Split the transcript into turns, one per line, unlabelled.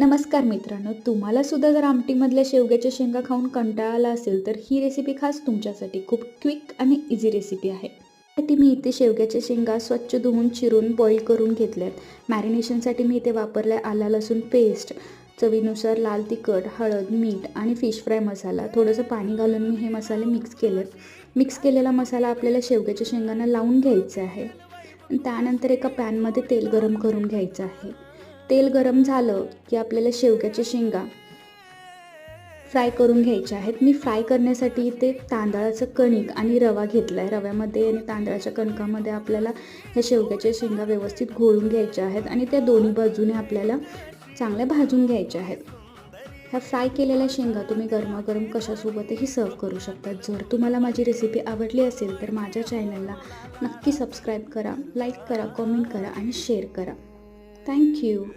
नमस्कार मित्रांनो तुम्हाला सुद्धा जर आमटीमधल्या शेवग्याच्या शेंगा खाऊन कंटाळा आला असेल तर ही रेसिपी खास तुमच्यासाठी खूप क्विक आणि इझी रेसिपी आहे. ती मी इथे शेवग्याच्या शेंगा स्वच्छ धुवून चिरून बॉईल करून घेतल्यात. मॅरिनेशनसाठी मी इथे वापरल्या आला लसूण पेस्ट चवीनुसार लाल तिखट हळद मीठ आणि फिश फ्राय मसाला. थोडंसं पाणी घालून मी हे मसाले मिक्स केलेत. मिक्स केलेला मसाला आपल्याला शेवग्याच्या शेंगांना लावून घ्यायचा आहे. त्यानंतर एका पॅनमध्ये तेल गरम करून घ्यायचं आहे. तेल गरम झालं की आपल्याला शेवग्याच्या शेंगा फ्राय करून घ्यायच्या आहेत. मी फ्राय करण्यासाठी इथे तांदळाचं कणिक आणि रवा घेतला आहे रव्यामध्ये आणि तांदळाच्या कणकामध्ये आपल्याला ह्या शेवग्याच्या शेंगा व्यवस्थित घोळून घ्यायच्या आहेत आणि त्या दोन्ही बाजूने आपल्याला चांगल्या भाजून घ्यायच्या आहेत. ह्या फ्राय केलेल्या शेंगा तुम्ही गरमागरम कशासोबतही सर्व करू शकता. जर तुम्हाला माझी रेसिपी आवडली असेल तर माझ्या चॅनलला नक्की सबस्क्राईब करा लाईक करा कॉमेंट करा आणि शेअर करा. Thank you.